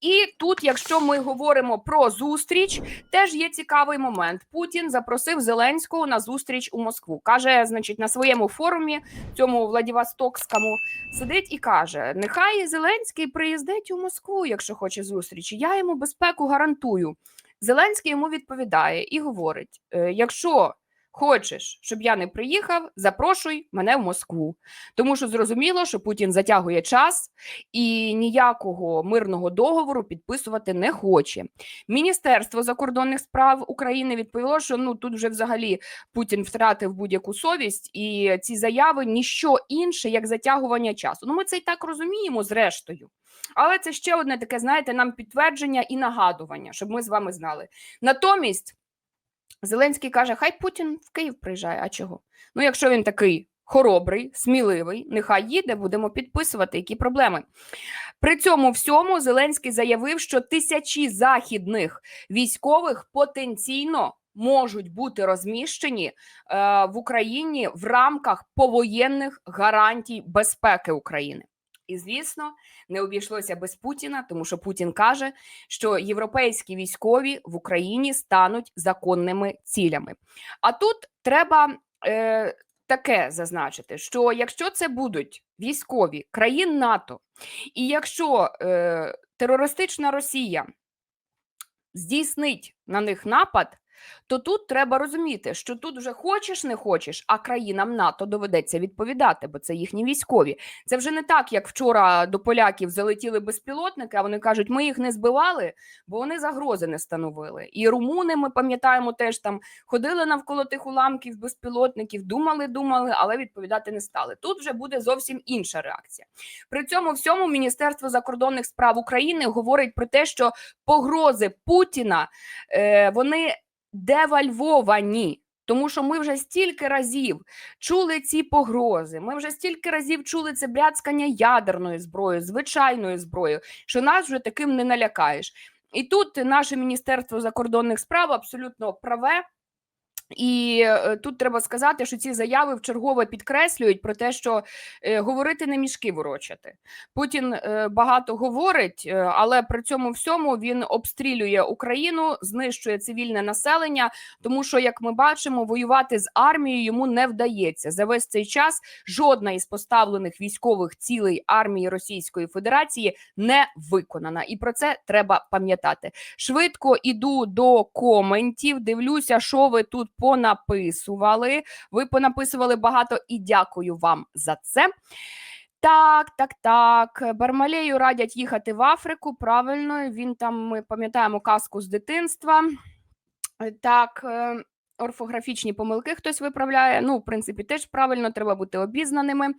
І тут, якщо ми говоримо про зустріч, теж є цікавий момент. Путін запросив Зеленського на зустріч у Москву. каже, значить, на своєму форумі, цьому Владивостокському, сидить і каже: Нехай Зеленський приїздить у Москву, якщо хоче зустрічі. Я йому безпеку гарантую. Зеленський йому відповідає і говорить: «Е, якщо хочеш, щоб я не приїхав, запрошуй мене в Москву. Тому що зрозуміло, що Путін затягує час і ніякого мирного договору підписувати не хоче. Міністерство закордонних справ України відповіло, що ну тут вже взагалі Путін втратив будь-яку совість, і ці заяви ніщо інше, як затягування часу. Ну, ми це і так розуміємо, зрештою. Але це ще одне таке, знаєте, нам підтвердження і нагадування, щоб ми з вами знали. Натомість Зеленський каже: Хай Путін в Київ приїжджає. А чого? Ну, якщо він такий хоробрий, сміливий, нехай їде, будемо підписувати, які проблеми. При цьому всьому Зеленський заявив, що тисячі західних військових потенційно можуть бути розміщені е, в Україні в рамках повоєнних гарантій безпеки України. І звісно, не обійшлося без Путіна, тому що Путін каже, що європейські військові в Україні стануть законними цілями. А тут треба е, таке зазначити: що якщо це будуть військові країн НАТО, і якщо е, терористична Росія здійснить на них напад, то тут треба розуміти, що тут вже хочеш, не хочеш, а країнам НАТО доведеться відповідати, бо це їхні військові. Це вже не так, як вчора до поляків залетіли безпілотники, а вони кажуть, ми їх не збивали, бо вони загрози не становили. І румуни, ми пам'ятаємо, теж там ходили навколо тих уламків безпілотників, думали, думали, але відповідати не стали. Тут вже буде зовсім інша реакція. При цьому всьому Міністерство закордонних справ України говорить про те, що погрози Путіна е, вони девальвовані. Тому що ми вже стільки разів чули ці погрози. Ми вже стільки разів чули це бряцкання ядерною зброєю, звичайною зброєю, що нас вже таким не налякаєш. І тут наше міністерство закордонних справ абсолютно праве. І е, тут треба сказати, що ці заяви вчергове підкреслюють про те, що е, говорити не мішки ворочати. Путін е, багато говорить, але при цьому всьому він обстрілює Україну, знищує цивільне населення, тому що, як ми бачимо, воювати з армією йому не вдається. За весь цей час жодна із поставлених військових цілей армії Російської Федерації не виконана. І про це треба пам'ятати. Швидко іду до коментів. Дивлюся, що ви тут понаписували. Ви понаписували багато і дякую вам за це. Так, так, так. Бармалею радять їхати в Африку. Правильно, він там, ми пам'ятаємо казку з дитинства. Е, Так, е, орфографічні помилки хтось виправляє. Ну, в принципі, теж правильно, треба бути обізнаними.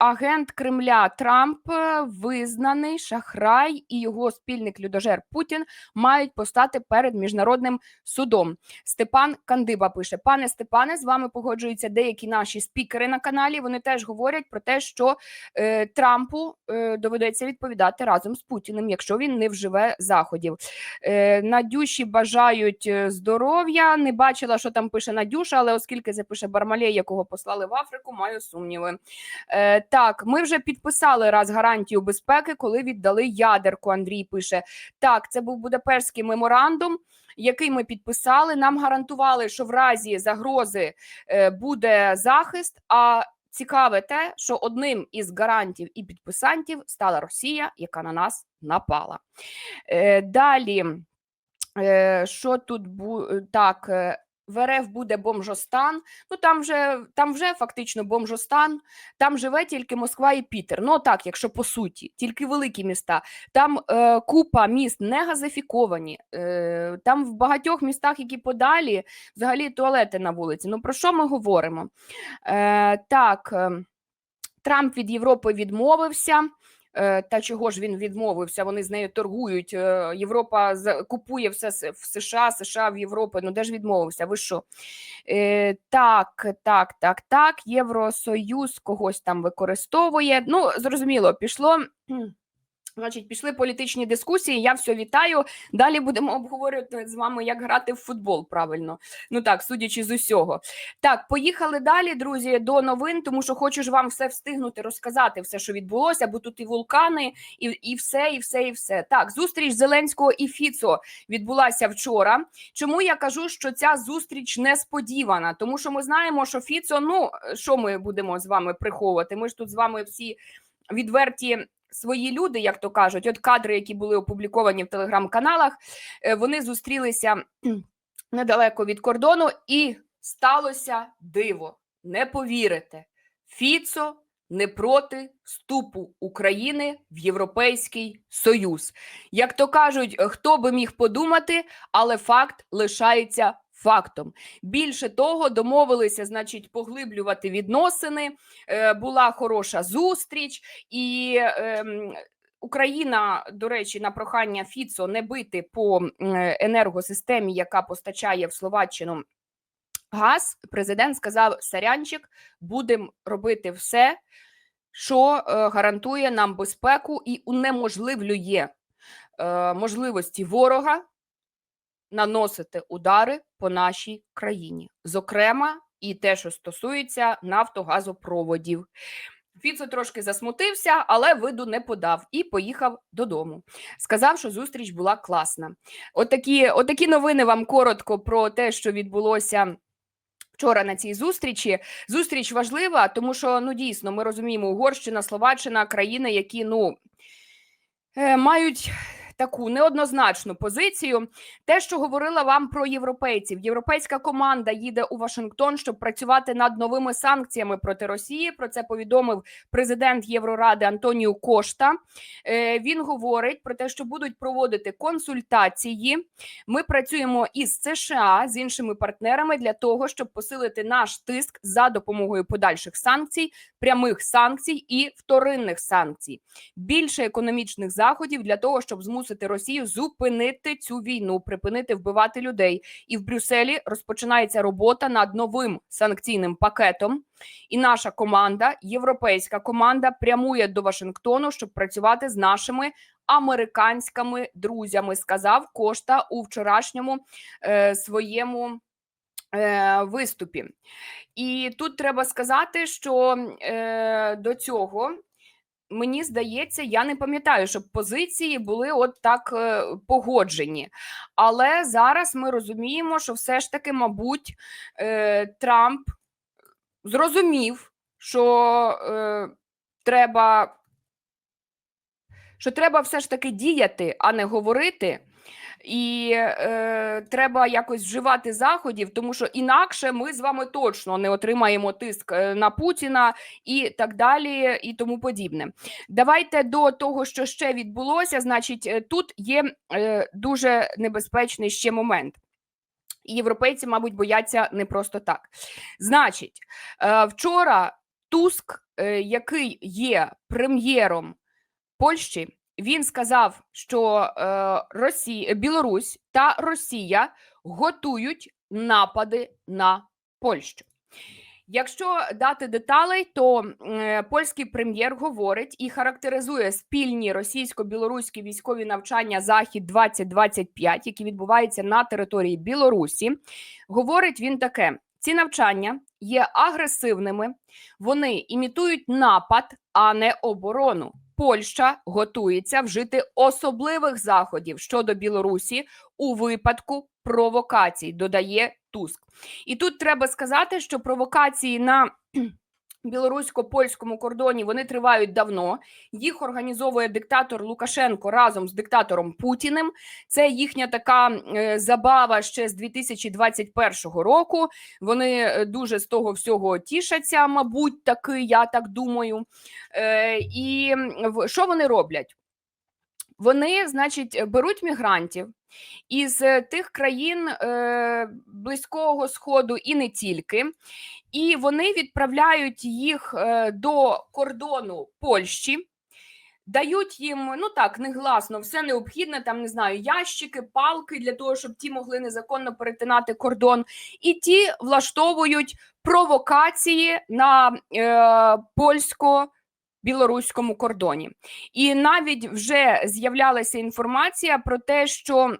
Агент Кремля Трамп е, визнаний шахрай і його спільник людожер Путін мають постати перед міжнародним судом. Степан Кандиба пише: пане Степане, з вами погоджуються деякі наші спікери на каналі. Вони теж говорять про те, що е, Трампу е, доведеться відповідати разом з Путіним, якщо він не вживе заходів. Е, Надюші бажають е, здоров'я. Не бачила, що там пише Надюша, але оскільки це пише Бармалей, якого послали в Африку, маю сумніви. Е, так, ми вже підписали раз гарантію безпеки, коли віддали ядерку. Андрій пише: так, це був Будапештський меморандум, який ми підписали. Нам гарантували, що в разі загрози е, буде захист. А цікаве те, що одним із гарантів і підписантів стала Росія, яка на нас напала. Е, далі, е, що тут бу... так. В РФ буде бомжостан. Ну там вже там вже фактично бомжостан. Там живе тільки Москва і Пітер. Ну так, якщо по суті, тільки великі міста. Там е, купа міст не газифіковані. Е, там в багатьох містах, які подалі, взагалі туалети на вулиці. Ну про що ми говоримо? Е, так, е, Трамп від Європи відмовився. Е, Та чого ж він відмовився? Вони з нею торгують. Е, Європа купує все в США, США в Європі. Ну де ж відмовився? Ви що? Е, Так, так, так, так. Євросоюз когось там використовує. Ну, зрозуміло, пішло. Значить, пішли політичні дискусії. Я все вітаю. Далі будемо обговорювати з вами, як грати в футбол правильно. Ну так, судячи з усього. Так, поїхали далі, друзі, до новин, тому що хочу ж вам все встигнути розказати, все, що відбулося, бо тут і вулкани, і, і все, і все, і все. Так, зустріч Зеленського і Фіцо відбулася вчора. Чому я кажу, що ця зустріч несподівана? Тому що ми знаємо, що Фіцо, ну що ми будемо з вами приховувати? Ми ж тут з вами всі відверті свої люди, як то кажуть, от кадри, які були опубліковані в телеграм-каналах, е, вони зустрілися недалеко від кордону, і сталося диво. Не повірите, Фіцо не проти вступу України в Європейський Союз. Як то кажуть, хто би міг подумати, але факт лишається фактом. Більше того, домовилися, значить, поглиблювати відносини. Е, була хороша зустріч, і ем, Україна, до речі, на прохання Фіцо не бити по енергосистемі, яка постачає в Словаччину газ. Президент сказав: Сарянчик, будемо робити все, що е, гарантує нам безпеку і унеможливлює е, можливості ворога наносити удари по нашій країні, зокрема, і те, що стосується нафтогазопроводів. Фіцо трошки засмутився, але виду не подав і поїхав додому. Сказав, що зустріч була класна. Отакі, отакі новини вам коротко про те, що відбулося. Вчора на цій зустрічі зустріч важлива, тому що ну дійсно ми розуміємо, Угорщина, Словаччина країни, які ну е, мають таку неоднозначну позицію. Те, що говорила вам про європейців, європейська команда їде у Вашингтон, щоб працювати над новими санкціями проти Росії. Про це повідомив президент Євроради Антоніо Кошта. Е, Він говорить про те, що будуть проводити консультації. Ми працюємо із США з іншими партнерами для того, щоб посилити наш тиск за допомогою подальших санкцій, прямих санкцій і вторинних санкцій. Більше економічних заходів для того, щоб змусити Росію зупинити цю війну, припинити вбивати людей. І в Брюсселі розпочинається робота над новим санкційним пакетом. І наша команда, європейська команда, прямує до Вашингтону, щоб працювати з нашими американськими друзями. Сказав Кошта у вчорашньому е, своєму. е, Виступі, і тут треба сказати, що е, до цього мені здається, я не пам'ятаю, щоб позиції були от так е, погоджені. Але зараз ми розуміємо, що все ж таки, мабуть, е, Трамп зрозумів, що е, треба, що треба все ж таки діяти, а не говорити. І е, треба якось вживати заходів, тому що інакше ми з вами точно не отримаємо тиск е, на Путіна і так далі, і тому подібне. Давайте до того, що ще відбулося. Значить, е, тут є е, дуже небезпечний ще момент. І європейці, мабуть, бояться не просто так. Значить, е, вчора Туск, який є прем'єром Польщі, він сказав, що е, Росія, Білорусь та Росія готують напади на Польщу. Якщо дати деталей, то е, польський прем'єр говорить і характеризує спільні російсько-білоруські військові навчання Захід 2025 які відбуваються на території Білорусі. Говорить він таке: ці навчання є агресивними, вони імітують напад, а не оборону. Польща готується вжити особливих заходів щодо Білорусі у випадку провокацій, додає Туск. І тут треба сказати, що провокації на білорусько-польському кордоні вони тривають давно. Їх організовує диктатор Лукашенко разом з диктатором Путіним. Це їхня така е, забава ще з 2021 року. Вони е, дуже з того всього тішаться, мабуть, таки, я так думаю. Е, і що вони роблять? Вони, значить, беруть мігрантів із е, тих країн е, Близького Сходу і не тільки, і вони відправляють їх е, до кордону Польщі. Дають їм ну так негласно все необхідне, там не знаю, ящики, палки для того, щоб ті могли незаконно перетинати кордон, і ті влаштовують провокації на е, польсько білоруському кордоні. І навіть вже з'являлася інформація про те, що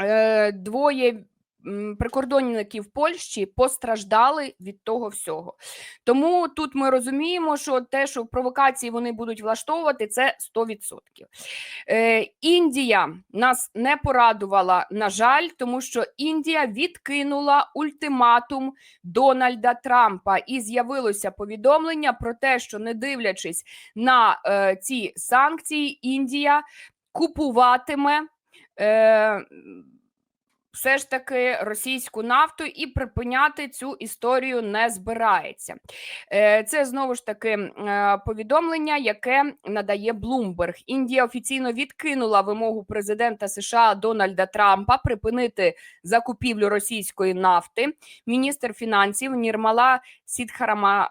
е, двоє прикордонників Польщі постраждали від того всього. Тому тут ми розуміємо, що те, що провокації вони будуть влаштовувати, це 100%. Е, Індія нас не порадувала, на жаль, тому що Індія відкинула ультиматум Дональда Трампа, і з'явилося повідомлення про те, що не дивлячись на е, ці санкції, Індія купуватиме. Е, все ж таки російську нафту і припиняти цю історію не збирається. Е, Це знову ж таки е, повідомлення, яке надає Bloomberg. Індія офіційно відкинула вимогу президента США Дональда Трампа припинити закупівлю російської нафти. Міністр фінансів Нірмала Сідхарама.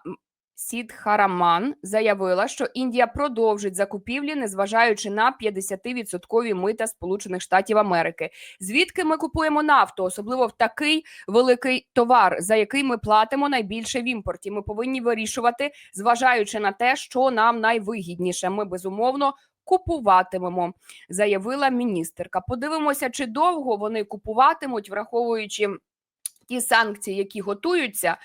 Сідхараман заявила, що Індія продовжить закупівлі, незважаючи на 50% мита Сполучених Штатів Америки. Звідки ми купуємо нафту, особливо в такий великий товар, за який ми платимо найбільше в імпорті. Ми повинні вирішувати, зважаючи на те, що нам найвигідніше. Ми безумовно. Купуватимемо, заявила міністерка. Подивимося, чи довго вони купуватимуть, враховуючи ті санкції, які готуються.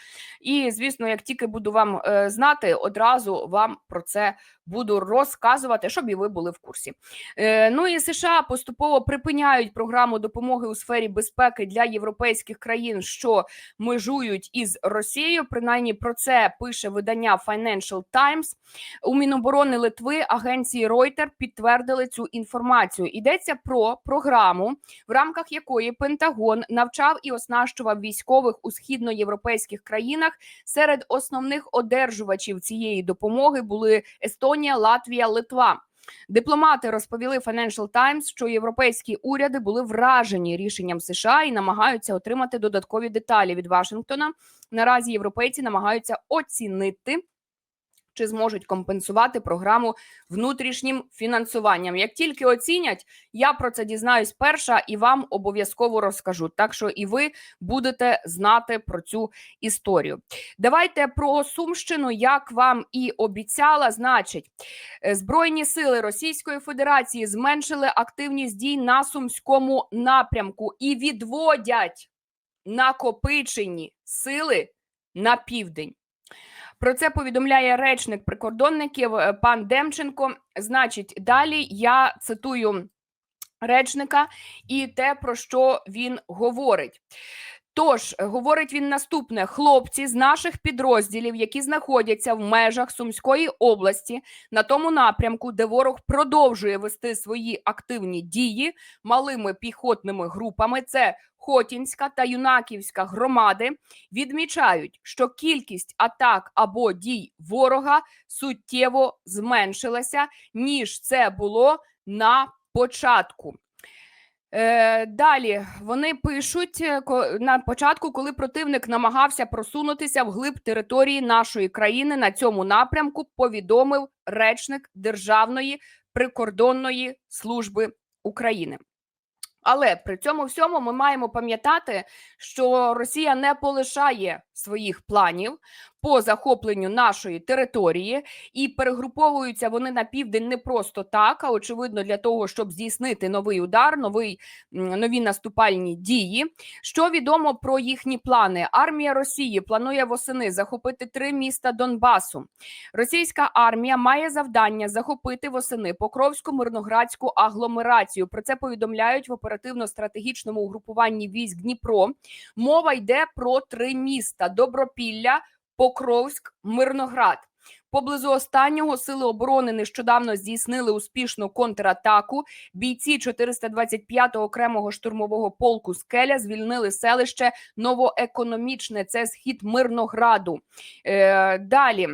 І, звісно, як тільки буду вам е, знати, одразу вам про це буду розказувати, щоб і ви були в курсі. Е, ну і США поступово припиняють програму допомоги у сфері безпеки для європейських країн, що межують із Росією. Принаймні про це пише видання Financial Times. У Міноборони Литви агенції Reuters підтвердили цю інформацію. Йдеться про програму, в рамках якої Пентагон навчав і оснащував військових у східноєвропейських країнах. Серед основних одержувачів цієї допомоги були Естонія, Латвія, Литва. Дипломати розповіли Financial Times, що європейські уряди були вражені рішенням США і намагаються отримати додаткові деталі від Вашингтона. Наразі європейці намагаються оцінити. Чи зможуть компенсувати програму внутрішнім фінансуванням? Як тільки оцінять, я про це дізнаюсь перша і вам обов'язково розкажу. Так що і ви будете знати про цю історію. Давайте про Сумщину, як вам і обіцяла, значить, е, Збройні сили Російської Федерації зменшили активність дій на сумському напрямку і відводять накопичені сили на південь. Про це повідомляє речник прикордонників е, пан Демченко. Значить, далі я цитую речника і те, про що він говорить. Тож говорить він наступне: хлопці з наших підрозділів, які знаходяться в межах Сумської області, на тому напрямку, де ворог продовжує вести свої активні дії малими піхотними групами. Це Хотінська та Юнаківська громади відмічають, що кількість атак або дій ворога суттєво зменшилася, ніж це було на початку. Е, Далі вони пишуть е, на початку, коли противник намагався просунутися вглиб території нашої країни на цьому напрямку, повідомив речник Державної прикордонної служби України. Але при цьому всьому ми маємо пам'ятати, що Росія не полишає своїх планів по захопленню нашої території, і перегруповуються вони на південь не просто так, а очевидно для того, щоб здійснити новий удар, новий нові наступальні дії. Що відомо про їхні плани? Армія Росії планує восени захопити три міста Донбасу. Російська армія має завдання захопити восени Покровську мирноградську агломерацію. Про це повідомляють в оперативно-стратегічному угрупуванні військ Дніпро. Мова йде про три міста: Добропілля, Покровськ, Мирноград. Поблизу останнього сили оборони нещодавно здійснили успішну контратаку. Бійці 425-го окремого штурмового полку Скеля звільнили селище Новоекономічне. Це схід Мирнограду. Е, далі.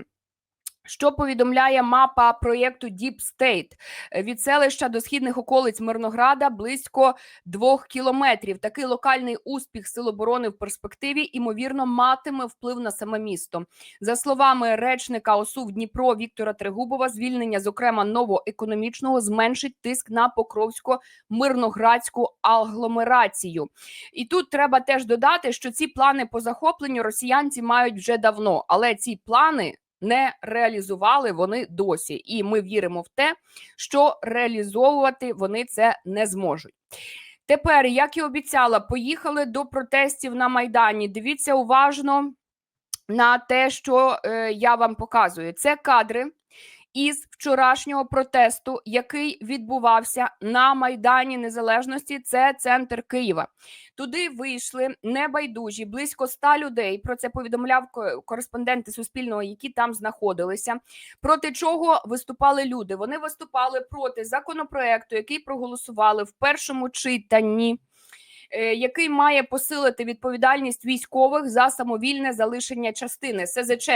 Що повідомляє мапа проєкту Deep State? Е, Від селища до східних околиць Мирнограда близько двох кілометрів. Такий локальний успіх сил оборони в перспективі ймовірно матиме вплив на саме місто. За словами речника ОСУ в Дніпро Віктора Трегубова, звільнення, зокрема новоекономічного, зменшить тиск на Покровсько-мирноградську агломерацію. І тут треба теж додати, що ці плани по захопленню росіянці мають вже давно, але ці плани не реалізували вони досі. І ми віримо в те, що реалізовувати вони це не зможуть. Тепер, як і обіцяла, поїхали до протестів на Майдані. Дивіться уважно на те, що е, я вам показую. Це кадри із вчорашнього протесту, який відбувався на Майдані Незалежності. Це центр Києва. Туди вийшли небайдужі, близько ста людей. Про це повідомляв кореспонденти Суспільного, які там знаходилися. Проти чого виступали люди? Вони виступали проти законопроекту, який проголосували в першому читанні. е, Який має посилити відповідальність військових за самовільне залишення частини СЗЧ.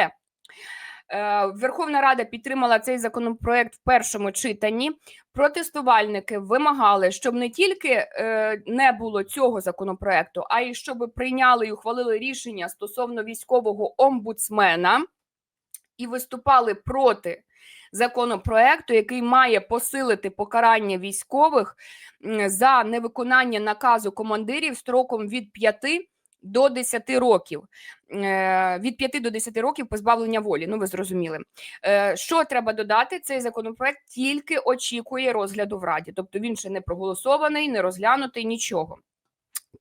Е, Верховна Рада підтримала цей законопроект в першому читанні. Протестувальники вимагали, щоб не тільки е, не було цього законопроекту, а й щоб прийняли і ухвалили рішення стосовно військового омбудсмена і виступали проти законопроекту, який має посилити покарання військових за невиконання наказу командирів строком від 5 до 10 років. Е, Від 5 до 10 років позбавлення волі. Ну, ви зрозуміли. Е, Що треба додати? Цей законопроект тільки очікує розгляду в Раді, тобто він ще не проголосований, не розглянутий, нічого.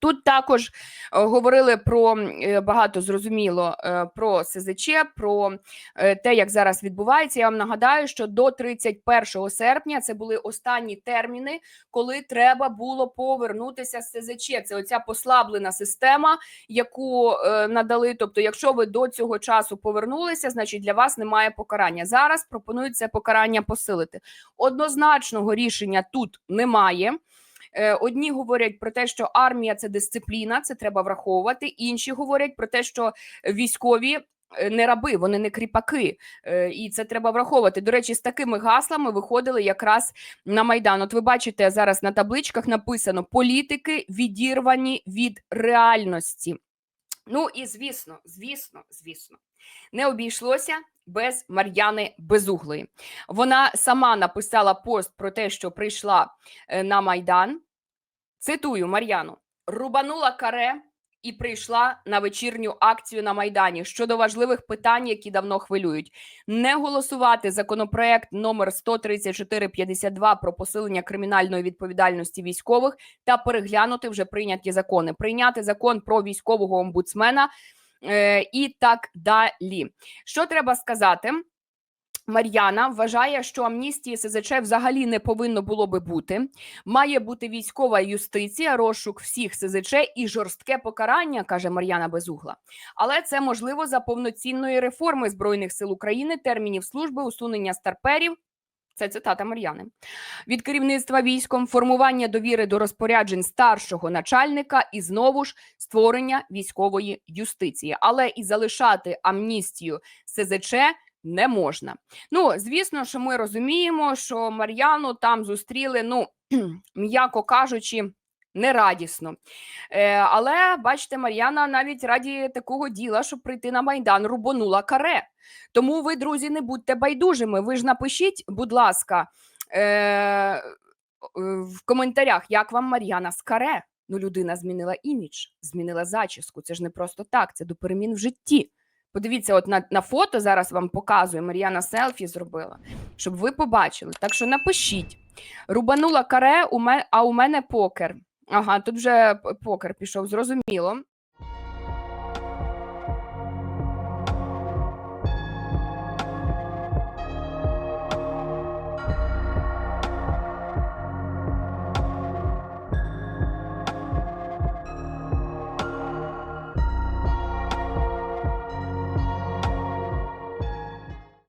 Тут також е, говорили про е, багато зрозуміло е, про СЗЧ, про те, як зараз відбувається. Я вам нагадаю, що до 31 серпня це були останні терміни, коли треба було повернутися з СЗЧ. Це оця послаблена система, яку надали. Тобто, якщо ви до цього часу повернулися, значить для вас немає покарання. Зараз пропонують це покарання посилити. Однозначного рішення тут немає. Е, Одні говорять про те, що армія це дисципліна, це треба враховувати. Інші говорять про те, що військові е, не раби, вони не кріпаки, е, і це треба враховувати. До речі, з такими гаслами виходили якраз на майдан. От ви бачите зараз на табличках написано: політики відірвані від реальності. Ну і звісно, звісно, звісно, не обійшлося без Мар'яни Безуглої. Вона сама написала пост про те, що прийшла е, на Майдан. Цитую Мар'яну: рубанула каре і прийшла на вечірню акцію на Майдані щодо важливих питань, які давно хвилюють. Не голосувати законопроект номер 13452 про посилення кримінальної відповідальності військових та переглянути вже прийняті закони, прийняти закон про військового омбудсмена і так далі. Що треба сказати? Мар'яна вважає, що амністії СЗЧ взагалі не повинно було би бути. Має бути військова юстиція, розшук всіх СЗЧ і жорстке покарання, каже Мар'яна Безугла. Але це можливо за повноцінної реформи збройних сил України, термінів служби, усунення старперів. Це цитата Мар'яни від керівництва військом, формування довіри до розпоряджень старшого начальника і знову ж створення військової юстиції, але і залишати амністію СЗЧ не можна. Ну, звісно, що ми розуміємо, що Мар'яну там зустріли, ну м'яко кажучи. Нерадісно. Е, але бачите, Мар'яна навіть раді такого діла, щоб прийти на Майдан, рубонула каре. Тому ви, друзі, не будьте байдужими. Ви ж напишіть, будь ласка, е, в коментарях, як вам Мар'яна з каре. Ну, людина змінила імідж, змінила зачіску. Це ж не просто так, це до перемін в житті. Подивіться, от на, на фото зараз вам показую. Мар'яна селфі зробила, щоб ви побачили. Так що напишіть. Рубанула каре, а у мене покер. Ага, тут вже покер пішов, зрозуміло.